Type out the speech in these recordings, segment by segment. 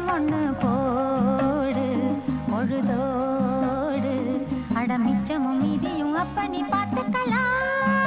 படம் ஒன்று போடு பொழுதோடு அடமிச்சமும் இதையும் அப்ப நீ பார்த்துக்கலாம்.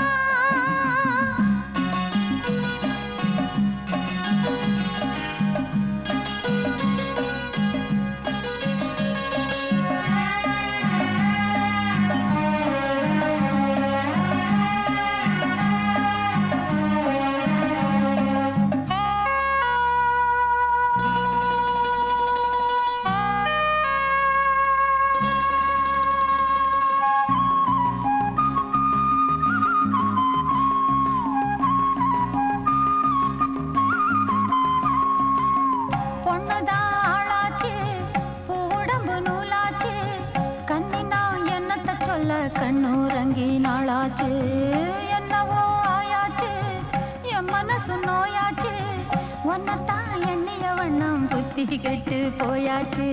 புத்தி கெட்டு போயாச்சு.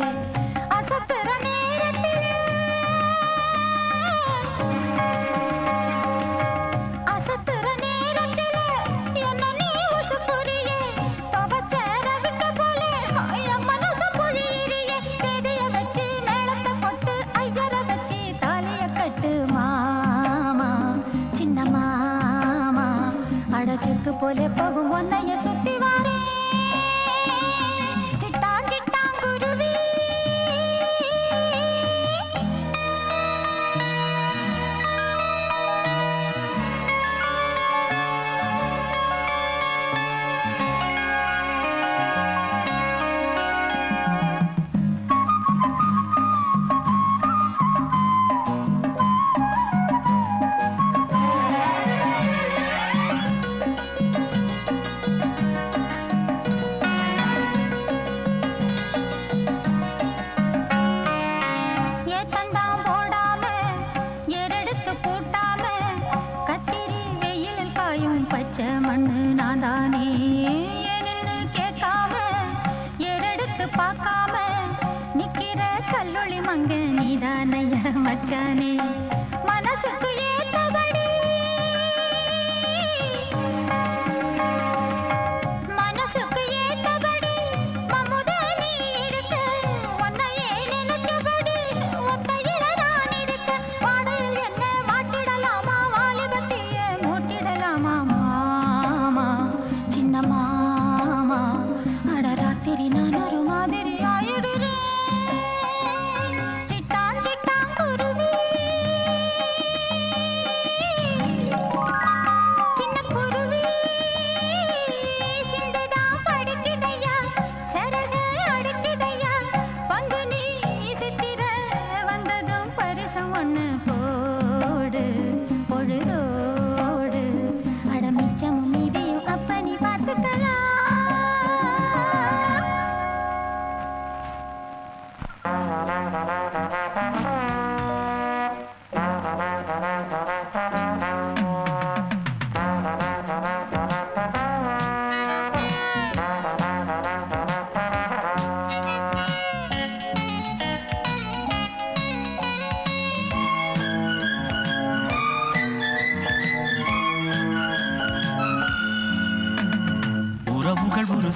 அசத்துற நேரத்தில். அசத்துற நேரத்தில் என்ன நீ உசுப்புறியே துவச்சேர விட்ட போல மனசு புழியிறிய. பொழியிறியே வச்சு மேளத்தை கொட்டு ஐயர வச்சு தாலிய கட்டு மாமா சின்ன மாமா. அடச்சுக்கு போல போகும் ஒன்னைய சுத்த मचाने मनस को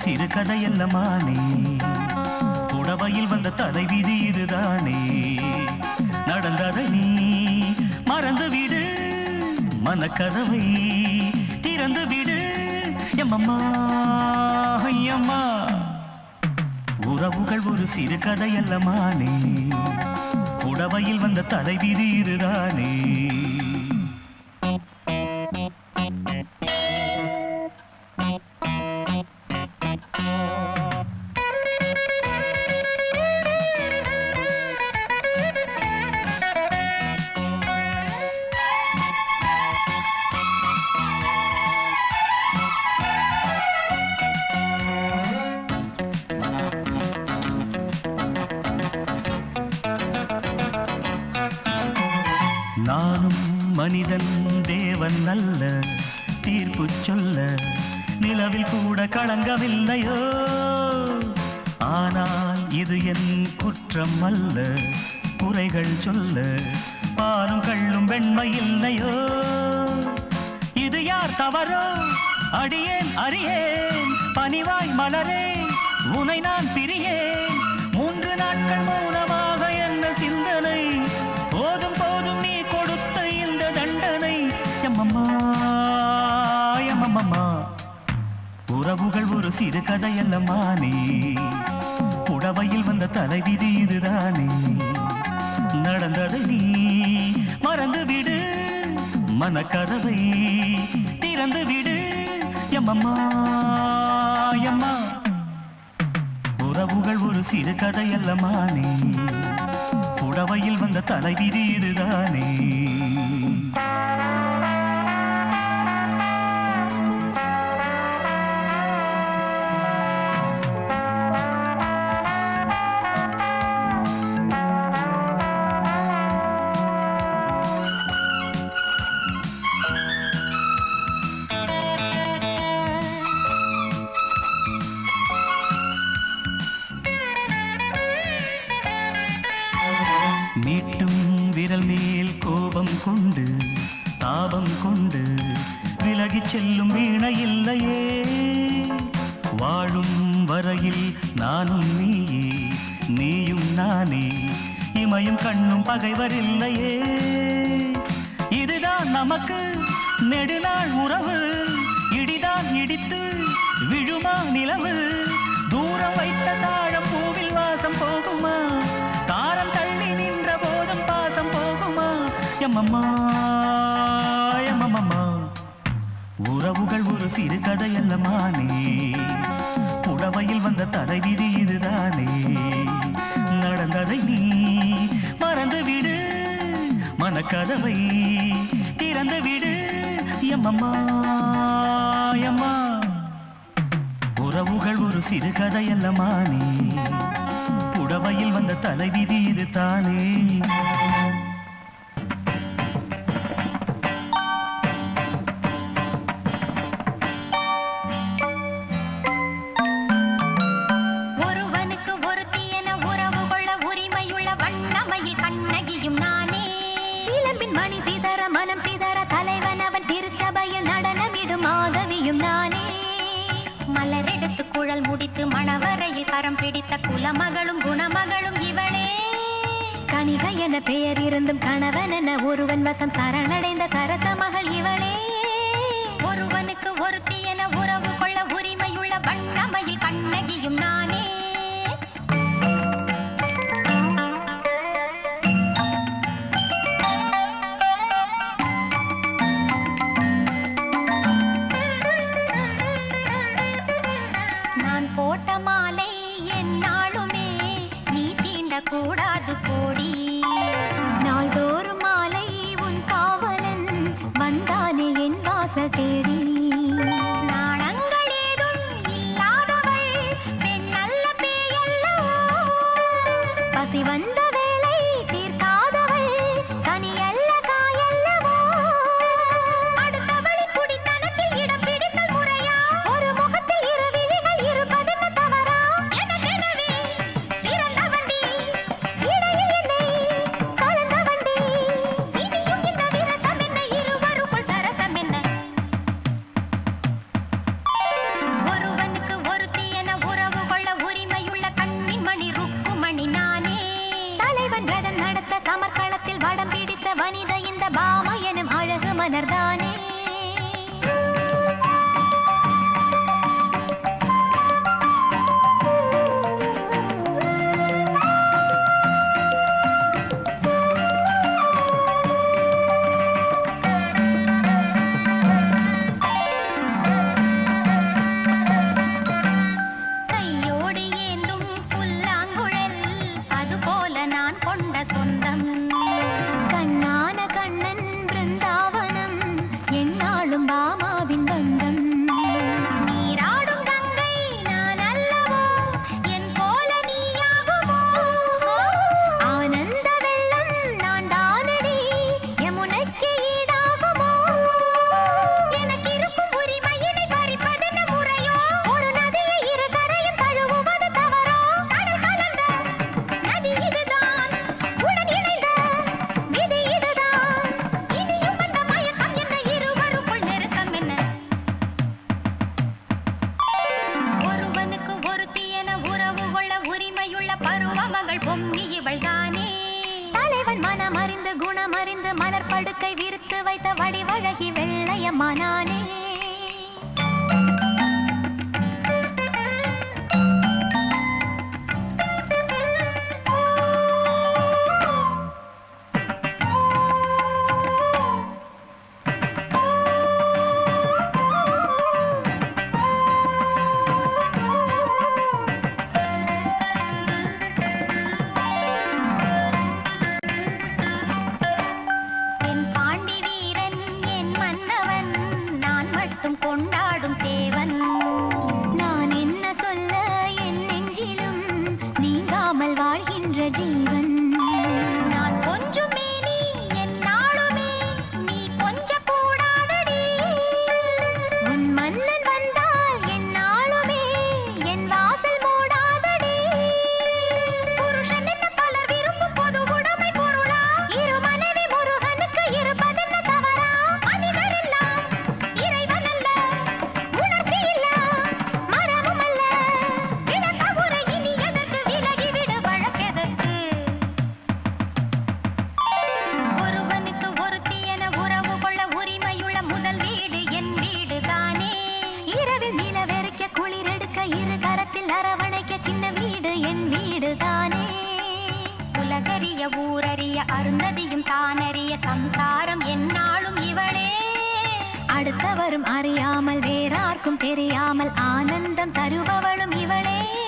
உறவுகள் ஒரு சிறு புடவையில் வந்த தலை விதி இதுதானே. நடந்ததை நீ மறந்து விடு மனக்கதவை திறந்து விடு எம்மம்மா ஐயம்மா. உறவுகள் ஒரு சிறு கதையல்ல மானே புடவையில் வந்த தலைவிதி இதுதானே. இல்லையோ ஆனால் இது என் குற்றம் அல்ல குறைகள் சொல்ல பாலும் கள்ளும் வெண்மை இல்லையோ? இது யார் தவறோ? அடியேன் அறியேன். பணிவாய் மலரே உனை நான் பிரியேன். மூன்று நாட்கள் மௌனமாக என்ன சிந்தனை? போதும் போதும் நீ கொடுத்த இந்த தண்டனை. எம்மம்மா எம்மம்மா உறவுகள் ஒரு சிறு கதையல்லமானே புடவையில் வந்த தலைவிதி இதுதானே. நடந்ததை நீ மறந்து விடு மனக்கதவை திறந்து விடு எம்மம்மா எம்மா. உறவுகள் ஒரு சிறு கதையல்லமானே புடவையில் வந்த தலைவிதி இதுதானே. விட்டும் விரல் மேல் கோபம் கொண்டு தாபம் கொண்டு விலகி செல்லும் வீணை இல்லையே. வாழும் வரையில் நானும் நீயே நீயும் நானே இமையும் கண்ணும் பகைவர் இல்லையே. இதுதான் நமக்கு நெடுநாள் உறவு இடிதான் இடித்து விழுமா நிலவு. தூரம் வைத்த தாழம் பூவில் வாசம் போகுமா? தாரம் தள்ளி நின்று எம்மம்மா எம்மம்மா உறவுகள் ஒரு சிறு கதையல்லமானே புடவையில் வந்த தலைவிதி இதுதானே நடந்ததை நீ மறந்து விடு மனக்கதவை திறந்து விடு எம்மம்மா எம்மா உறவுகள் ஒரு சிறு கதையல்லமானே புடவையில் வந்த தலைவிதி இது தானே குழல் முடித்து மணவரையில் கரம் பிடித்த குலமகளும் குணமகளும் இவளே. கணிக என பெயர் இருந்தும் கணவன் என ஒருவன் வசம் சரணடைந்த சரச மகள் இவளே. ஒருவனுக்கு ஒருத்தி என உறவு கொள்ள உரிமையுள்ள வண்ணமையில் கண்ணகியும் நான் என் ரதம் வடம் பிடித்த வனித இந்த பாம எனும் அழகு மலர்தானே? விரித்து வைத்த வடிவழகி வெள்ளையம்மா நானே. செய்யும் தானறிய சம்சாரம் என்னாலும் இவளே. அடுத்தவரும் அறியாமல் வேறார்க்கும் தெரியாமல் ஆனந்தம் தருபவளும் இவளே.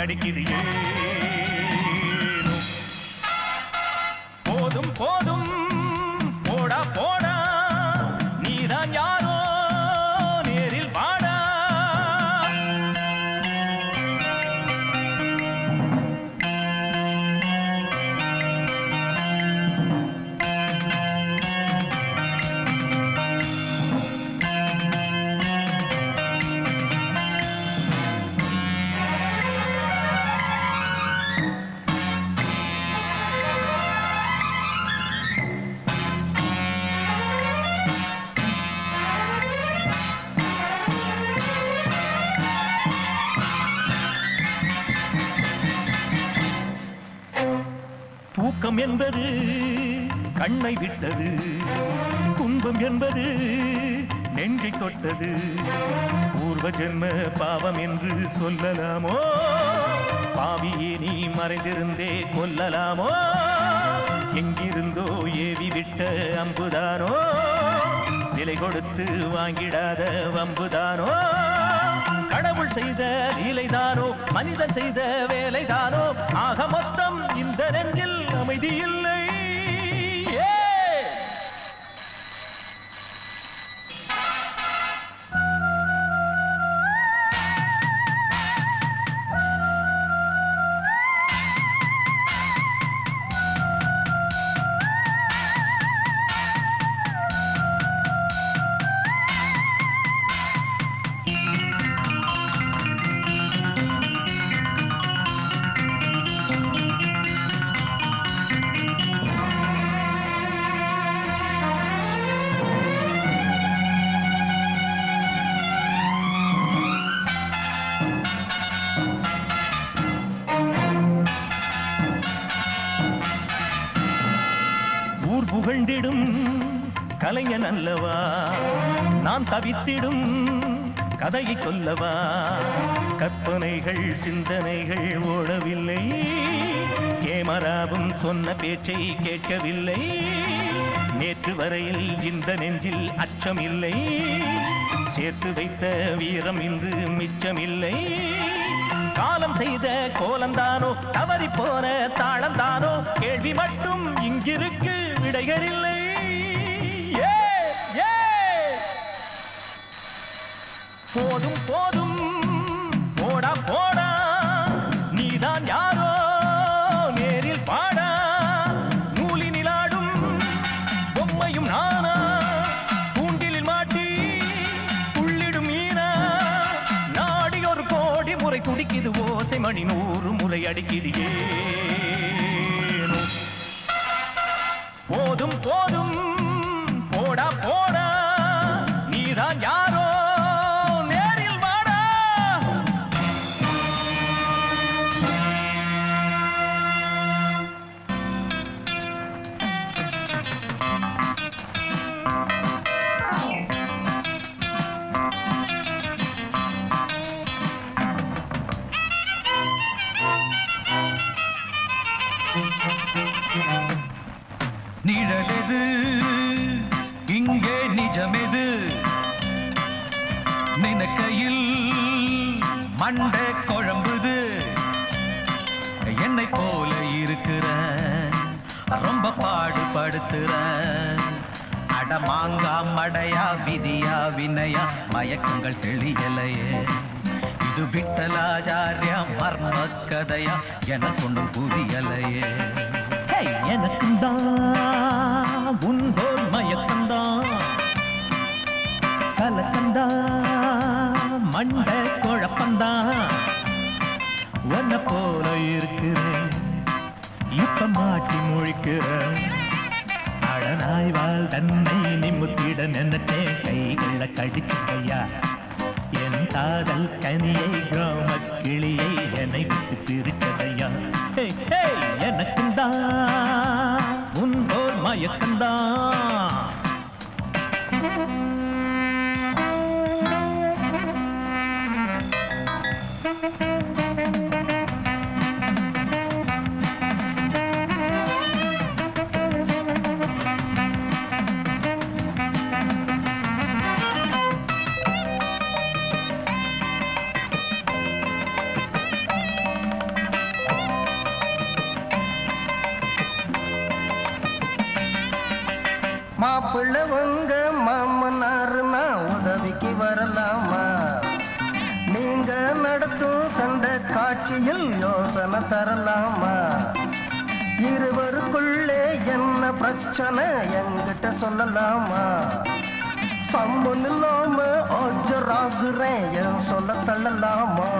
அடிக்குது என்பது கண்ணை விட்டது. துன்பம் என்பது நெஞ்சை தொட்டது. பூர்வ ஜென்ம பாவம் என்று சொல்லலாமோ? பாவியே நீ மறைந்திருந்தே கொல்லலாமோ? எங்கிருந்தோ ஏவி விட்ட அம்புதானோ? விலை கொடுத்து வாங்கிடாத வம்புதானோ? கடவுள் செய்த லீலைதானோ மனிதன் செய்த வேலைதானோ ஆக மொத்தம் இந்த நெஞ்சில் அமைதி இல்லை கலைஞன் அல்லவா நான் தவித்திடும் கதையை சொல்லவா? கற்பனைகள் சிந்தனைகள் ஓடவில்லை. கேமராவும் சொன்ன பேச்சை கேட்கவில்லை. நேற்று வரையில் இந்த நெஞ்சில் அச்சம் இல்லை சேர்த்து வைத்த வீரம் இன்று மிச்சமில்லை. காலம் செய்த கோலந்தானோ தவறி போன தாளந்தானோ கேள்வி மட்டும் இங்கிருக்கு விடைகளில்லை போதும் போதும். போடா போடா. நீதான் யாரோ? நேரில் பாடா. நூலி நிலாடும் பொம்மையும் நானா? கூண்டிலில் மாட்டி உள்ளிடும் மீனா நாடி ஒரு கோடி முறை துடிக்குது ஓசை மணி நூறு முறை அடிக்கிறியே போதும் போதும். போடா போடா. நீதான் யாரோ? பாடுபடுத்துற அடமாங்கா மடையா விதியா வினையா மயக்கங்கள் தெளியலையே. இது விட்டலாச்சாரியா மர்ம கதையா எனக்கு ஒன்றும் புரியலையே எனக்கும் தான் உன்போல் மயக்கம்தான் கலக்கந்தான் மண்ட குழப்பந்தான் உன்னை போல இருக்கிறேன் இப்ப மாட்டி முழிக்கிறேன். நாய்வால் தன்னை நிமித்திட நினைத்தேன் கைகளை கடிச்சுக்கையா? என் காதல் கனியை கிராம கிளியை என்னை விட்டு பிரித்ததையா? ஹே, எனக்கும் தான் உன் போர் மயக்கந்தா வரலாமா? நீங்க நடத்தும் சண்டை காட்சியில் யோசனை தரலாமா? இருவருக்குள்ளே என்ன பிரச்சனை? என்கிட்ட சொல்லலாமா? சம்பன் இல்லாம ஆஜராகுறேன் என் சொல்ல தள்ளலாமா?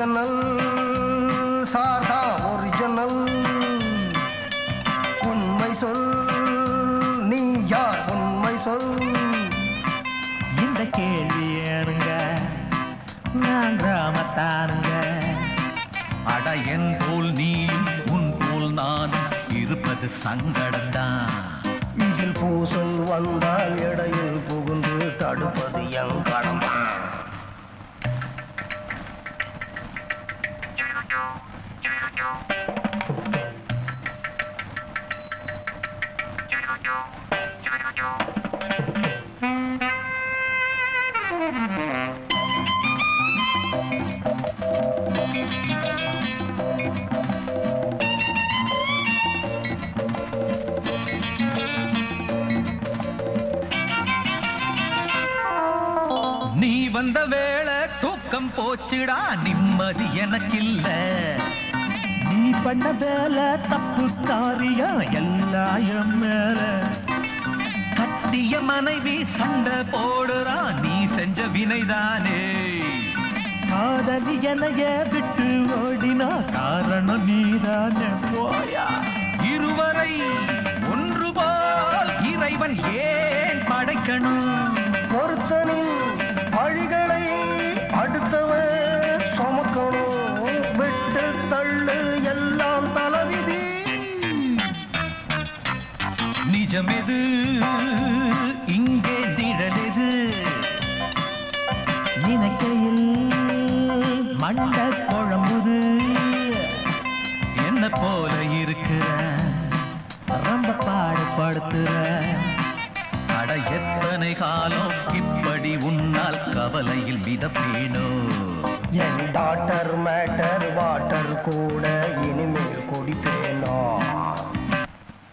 ஒரிஜினல் சாரா ஒரிஜினல். உண்மை சொல் நீ யார்? உண்மை சொல். இந்த கேள்வி ஏனுங்க நான் கிராமத்தானுங்க. அட என் போல் நீ உன் போல் நான் இருப்பது சங்கடம்தான். இதில் பூசல் வந்தால் இடையில் புகுந்து தடுப்பது வந்த வேளை தூக்கம் போச்சுடா நிம்மதி எனக்கில்லை. பண்ண வேலை தப்பு தாரியா எல்லாயம் மேல கட்டிய மனைவி சண்டை போடுறா நீ செஞ்ச வினைதானே. காதலி எனைய விட்டு ஓடினா காரணம் நீதானே. போயா. இருவரை ஒன்று போல் இறைவன் ஏன் படைக்கணும்?